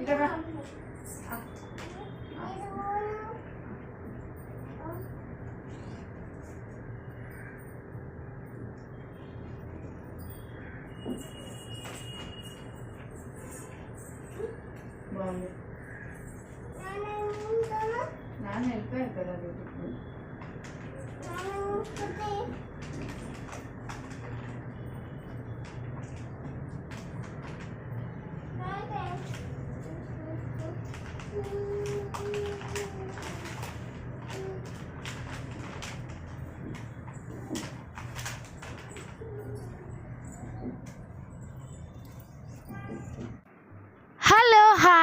ఇక్కడ రా. బాగుంది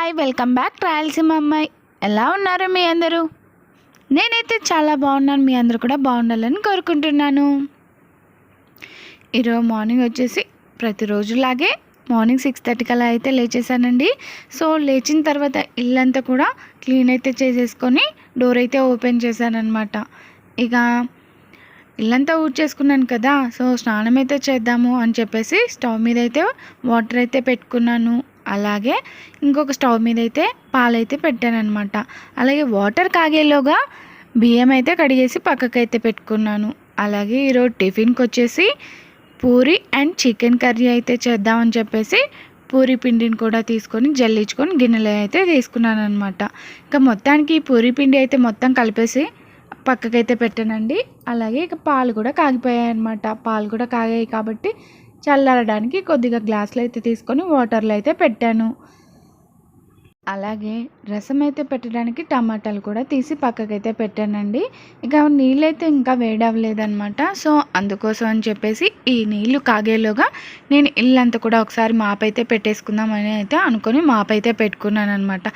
హాయ్ వెల్కమ్ బ్యాక్ రాయలసీమ అమ్మాయి ఎలా ఉన్నారు మీ అందరూ? నేనైతే చాలా బాగున్నాను మీ అందరూ కూడా బాగుండాలని కోరుకుంటున్నాను. ఈరోజు మార్నింగ్ వచ్చేసి ప్రతిరోజులాగే మార్నింగ్ సిక్స్ థర్టీకి అలా అయితే లేచేసానండి సో లేచిన తర్వాత ఇల్లంతా కూడా క్లీన్ అయితే చేసేసుకొని డోర్ అయితే ఓపెన్ చేశానమాట ఇక ఇల్లంతా ఊడ్చేసుకున్నాను కదా సో స్నానం అయితే చేద్దాము అని చెప్పేసి స్టవ్ మీద అయితే వాటర్ అయితే పెట్టుకున్నాను. అలాగే ఇంకొక స్టవ్ మీద అయితే పాలైతే పెట్టాను అనమాట అలాగే వాటర్ కాగేలోగా బియ్యం అయితే కడిగేసి పక్కకైతే పెట్టుకున్నాను. అలాగే ఈరోజు టిఫిన్కి వచ్చేసి పూరి అండ్ చికెన్ కర్రీ అయితే చేద్దామని చెప్పేసి పూరి పిండిని కూడా తీసుకొని జల్లించుకొని గిన్నెలు అయితే తీసుకున్నాను అనమాట ఇంకా మొత్తానికి పూరి పిండి అయితే మొత్తం కలిపేసి పక్కకైతే పెట్టానండి. అలాగే ఇక పాలు కూడా కాగిపోయాయి అనమాట పాలు కూడా కాగాయి కాబట్టి చల్లారడానికి కొద్దిగా గ్లాసులు అయితే తీసుకొని వాటర్లో అయితే పెట్టాను. అలాగే రసం అయితే పెట్టడానికి టమాటాలు కూడా తీసి పక్కకైతే పెట్టానండి. ఇక నీళ్ళైతే ఇంకా వేడవ్వలేదనమాట సో అందుకోసం అని చెప్పేసి ఈ నీళ్ళు కాగేలోగా నేను ఇల్లంతా కూడా ఒకసారి మాపైతే పెట్టేసుకుందామని అయితే అనుకొని మాపైతే పెట్టుకున్నాను అనమాట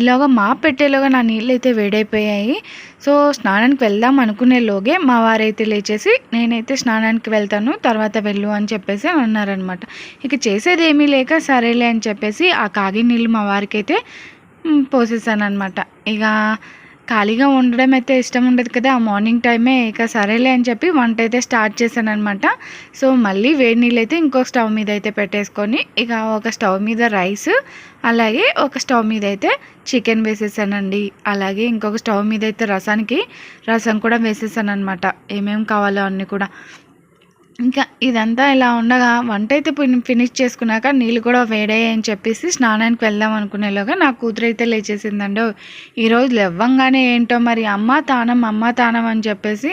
ఇలాగా మాప్ పెట్టేలోగా నా నీళ్ళు అయితే వేడైపోయాయి. సో స్నానానికి వెళ్దాం అనుకునేలోగే మా వారైతే లేచేసి నేనైతే స్నానానికి వెళ్తాను తర్వాత వెళ్ళు అని చెప్పేసి అన్నారనమాట ఇక చేసేది ఏమీ లేక సరేలే అని చెప్పేసి ఆ కాగి నీళ్ళు మా వారికైతే పోసేసాను అనమాట ఇక ఖాళీగా ఉండడం అయితే ఇష్టం ఉండదు కదా ఆ మార్నింగ్ టైమే ఇక సరేలే అని చెప్పి వంట అయితే స్టార్ట్ చేశాను అనమాట సో మళ్ళీ వేడి నీళ్ళు అయితే ఇంకో స్టవ్ మీద అయితే పెట్టేసుకొని ఇక ఒక స్టవ్ మీద రైస్ అలాగే ఒక స్టవ్ మీద అయితే చికెన్ వేసేసానండి. అలాగే ఇంకొక స్టవ్ మీద అయితే రసానికి రసం కూడా వేసేసాను అనమాట ఏమేమి కావాలో అన్నీ కూడా. ఇంకా ఇదంతా ఇలా ఉండగా వంట అయితే ఫినిష్ చేసుకున్నాక నీళ్ళు కూడా వేడాయి అని చెప్పేసి స్నానానికి వెళ్దాం అనుకునేలోగా నా కూతురు అయితే లేచేసిందండి ఈరోజు లెవ్వంగానే ఏంటో మరి అమ్మ తానం అమ్మ తానం అని చెప్పేసి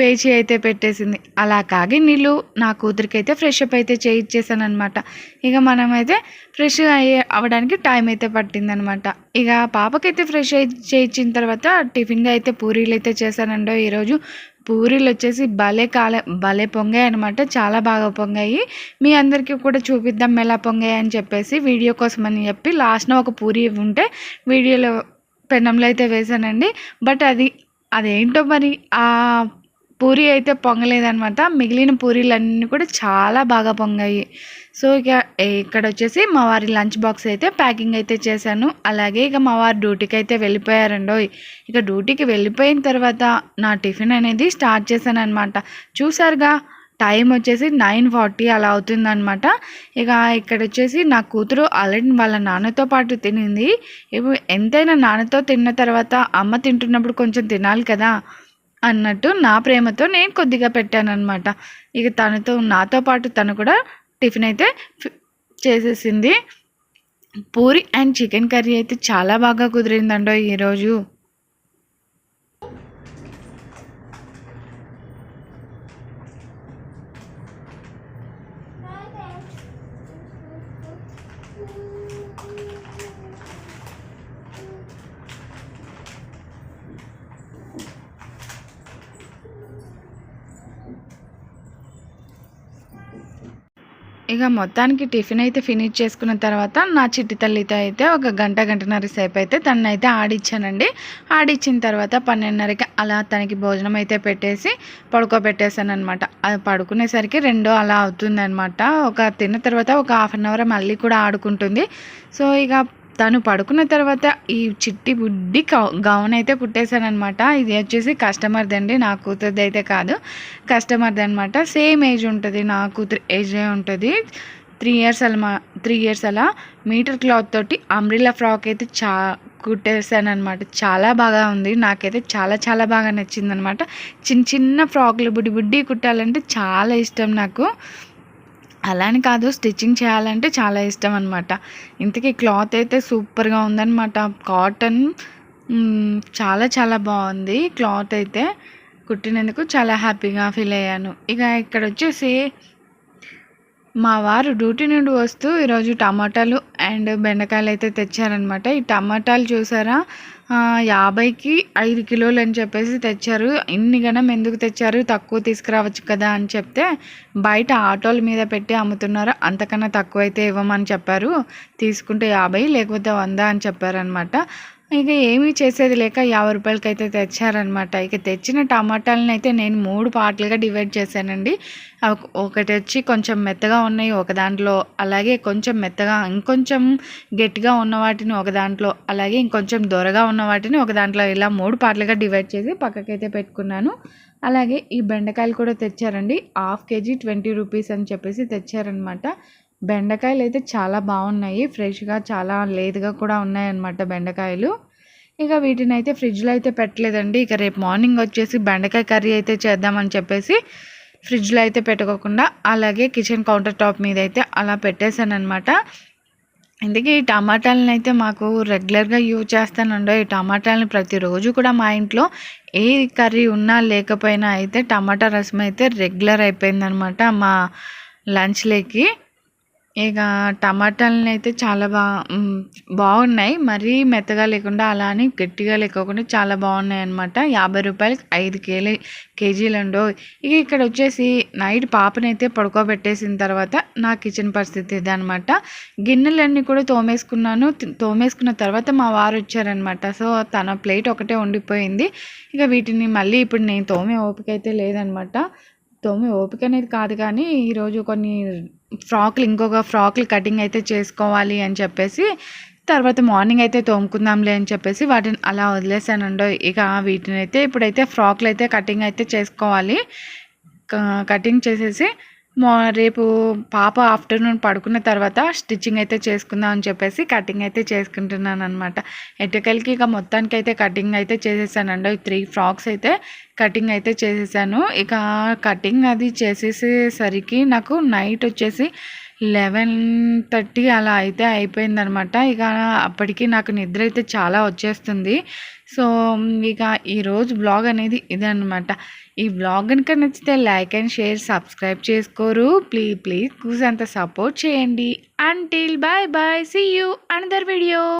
పేచి అయితే పెట్టేసింది. అలా కాగి నీళ్ళు నా కూతురికి అయితే ఫ్రెష్ అప్ అయితే చేయించేసాను అనమాట ఇక మనమైతే ఫ్రెష్ అయ్యే అవ్వడానికి టైం అయితే పట్టిందనమాట ఇక పాపకైతే ఫ్రెష్ అయి చేయించిన తర్వాత టిఫిన్గా అయితే పూరీలు అయితే చేశానండో ఈరోజు. పూరీలు వచ్చేసి భలే కాలే భలే పొంగాయి అనమాట చాలా బాగా పొంగాయి. మీ అందరికీ కూడా చూపిద్దాం ఎలా పొంగాయి అని చెప్పేసి వీడియో కోసం అని చెప్పి లాస్ట్న ఒక పూరి ఉంటే వీడియోలో పెన్నంలో అయితే వేసానండి బట్ అది అదేంటో మరి ఆ పూరి అయితే పొంగలేదనమాట మిగిలిన పూరీలన్నీ కూడా చాలా బాగా పొంగాయి. సో ఇక ఇక్కడ వచ్చేసి మా వారి లంచ్ బాక్స్ అయితే ప్యాకింగ్ అయితే చేశాను. అలాగే ఇక మా వారు డ్యూటీకి అయితే వెళ్ళిపోయారండో ఇక డ్యూటీకి వెళ్ళిపోయిన తర్వాత నా టిఫిన్ అనేది స్టార్ట్ చేశాను అనమాట చూసారుగా టైం వచ్చేసి నైన్ ఫార్టీ అలా అవుతుందనమాట ఇక ఇక్కడ వచ్చేసి నా కూతురు ఆల్రెడీ వాళ్ళ నాన్నతో పాటు తినింది. ఇప్పుడు ఎంతైనా నాన్నతో తిన్న తర్వాత అమ్మ తింటున్నప్పుడు కొంచెం తినాలి కదా. అన్నట్టు నా ప్రేమతో నేను కొద్దిగా పెట్టాను అనమాట ఇక తనతో నాతో పాటు తను కూడా టిఫిన్ అయితే చేసేసింది. పూరి అండ్ చికెన్ కర్రీ అయితే చాలా బాగా కుదిరిందండో ఈరోజు. ఇక మొత్తానికి టిఫిన్ అయితే ఫినిష్ చేసుకున్న తర్వాత నా చిట్టి తల్లితో అయితే ఒక గంట గంటన్నర సేపు అయితే తనని అయితే ఆడిచ్చానండి. ఆడిచ్చిన తర్వాత పన్నెండున్నరకి అలా తనకి భోజనం అయితే పెట్టేసి పడుకోబెట్టేశాను అనమాట అది పడుకునేసరికి రెండో అలా అవుతుంది అనమాట ఒక తిన్న తర్వాత ఒక హాఫ్ అన్ అవర్ మళ్ళీ కూడా ఆడుకుంటుంది. సో ఇక తను పడుకున్న తర్వాత ఈ చిట్టి బుడ్డి గౌన్ అయితే కుట్టేశానమాట ఇది వచ్చేసి కస్టమర్ది అండి నా కూతురుది అయితే కాదు. కస్టమర్ది అనమాట సేమ్ ఏజ్ ఉంటుంది నా కూతురు ఏజే ఉంటుంది. త్రీ ఇయర్స్ అలా త్రీ ఇయర్స్ అలా మీటర్ క్లాత్ తోటి అంబ్రిల్లా ఫ్రాక్ అయితే చా కుట్టేసాను అనమాట చాలా బాగా ఉంది. నాకైతే చాలా చాలా బాగా నచ్చింది అనమాట చిన్న చిన్న ఫ్రాక్లు బుడ్డి బుడ్డి కుట్టాలంటే చాలా ఇష్టం నాకు. అలా అని కాదు స్టిచ్చింగ్ చేయాలంటే చాలా ఇష్టం అనమాట ఇంతకీ క్లాత్ అయితే సూపర్గా ఉందన్నమాట. కాటన్ చాలా చాలా బాగుంది క్లాత్ అయితే. కుట్టినందుకు చాలా హ్యాపీగా ఫీల్ అయ్యాను. ఇక ఇక్కడ వచ్చేసి మా వారు డ్యూటీ నుండి వస్తూ ఈరోజు టమాటాలు అండ్ బెండకాయలు అయితే తెచ్చారనమాట ఈ టమాటాలు చూసారా? యాభైకి ఐదు కిలోలు అని చెప్పేసి తెచ్చారు. ఇన్ని గణం ఎందుకు తెచ్చారు? తక్కువ తీసుకురావచ్చు కదా అని చెప్తే బయట ఆటోల మీద పెట్టి అమ్ముతున్నారు. అంతకన్నా తక్కువ అయితే ఇవ్వమని చెప్పారు. తీసుకుంటే యాభై లేకపోతే వంద అని చెప్పారనమాట ఇక ఏమీ చేసేది లేక యాభై రూపాయలకి అయితే తెచ్చారనమాట ఇక తెచ్చిన టమాటాలను అయితే నేను మూడు పార్ట్లుగా డివైడ్ చేశానండి. ఒకటి వచ్చి కొంచెం మెత్తగా ఉన్నాయి ఒక దాంట్లో అలాగే కొంచెం మెత్తగా ఇంకొంచెం గట్టిగా ఉన్న వాటిని ఒక దాంట్లో అలాగే ఇంకొంచెం దొరగా ఉన్న వాటిని ఒక దాంట్లో ఇలా మూడు పార్ట్లుగా డివైడ్ చేసి పక్కకైతే పెట్టుకున్నాను. అలాగే ఈ బెండకాయలు కూడా తెచ్చారండి. హాఫ్ కేజీ ట్వంటీ రూపీస్ అని చెప్పేసి తెచ్చారనమాట బెండకాయలు అయితే చాలా బాగున్నాయి. ఫ్రెష్గా చాలా లేదుగా కూడా ఉన్నాయన్నమాట బెండకాయలు. ఇక వీటిని అయితే ఫ్రిడ్జ్లో అయితే పెట్టలేదండి. ఇక రేపు మార్నింగ్ వచ్చేసి బెండకాయ కర్రీ అయితే చేద్దామని చెప్పేసి ఫ్రిడ్జ్లో అయితే పెట్టుకోకుండా అలాగే కిచెన్ కౌంటర్ టాప్ మీద అయితే అలా పెట్టేశాను అనమాట ఇందుకే ఈ టమాటాలను అయితే మాకు రెగ్యులర్గా యూజ్ చేస్తానండో ఈ టమాటాలను ప్రతిరోజు కూడా మా ఇంట్లో ఏ కర్రీ ఉన్నా లేకపోయినా అయితే టమాటా రసం అయితే రెగ్యులర్ అయిపోయిందనమాట మా లంచ్లోకి. ఇక టమాటాలని అయితే చాలా బా బాగున్నాయి. మరీ మెత్తగా లేకుండా అలా అని గట్టిగా లేకోకుండా చాలా బాగున్నాయి అనమాట యాభై రూపాయలకి ఐదు కేజీ ఉండవు ఇక ఇక్కడ వచ్చేసి నైట్ పాపనైతే పడుకోబెట్టేసిన తర్వాత నా కిచెన్ పరిస్థితి ఇదనమాట గిన్నెలన్నీ కూడా తోమేసుకున్నాను. తోమేసుకున్న తర్వాత మా వారు వచ్చారనమాట సో తన ప్లేట్ ఒకటే ఉండిపోయింది. ఇక వీటిని మళ్ళీ ఇప్పుడు నేను తోమే ఓపిక అయితే లేదనమాట తోమే ఓపిక అనేది కాదు కానీ ఈరోజు కొన్ని ఫ్రాక్లు ఇంకొక ఫ్రాక్లు కటింగ్ అయితే చేసుకోవాలి అని చెప్పేసి తర్వాత మార్నింగ్ అయితే తోముకుందాంలే అని చెప్పేసి వాటిని అలా వదిలేసానండో ఇక వీటిని అయితే ఇప్పుడైతే ఫ్రాక్లు అయితే కటింగ్ అయితే చేసుకోవాలి. క- కటింగ్ చేసేసి మా రేపు పాప ఆఫ్టర్నూన్ పడుకున్న తర్వాత స్టిచ్చింగ్ అయితే చేసుకుందాం అని చెప్పేసి కటింగ్ అయితే చేసుకుంటున్నాను అనమాట ఎటుకలకి ఇక మొత్తానికి అయితే కటింగ్ అయితే చేసేసానండి. త్రీ ఫ్రాక్స్ అయితే కటింగ్ అయితే చేసేసాను. ఇక కటింగ్ అది చేసేసేసరికి నాకు నైట్ వచ్చేసి లెవెన్ థర్టీ అలా అయితే అయిపోయిందనమాట. ఇక అప్పటికి నాకు నిద్ర అయితే చాలా వచ్చేస్తుంది. సో ఇక ఈరోజు బ్లాగ్ అనేది ఇదే ఈ బ్లాగ్ కనుక నచ్చితే లైక్ అండ్ షేర్ సబ్స్క్రైబ్ చేసుకోరు. ప్లీజ్ ప్లీజ్ కూసంత సపోర్ట్ చేయండి. Until bye bye see you another video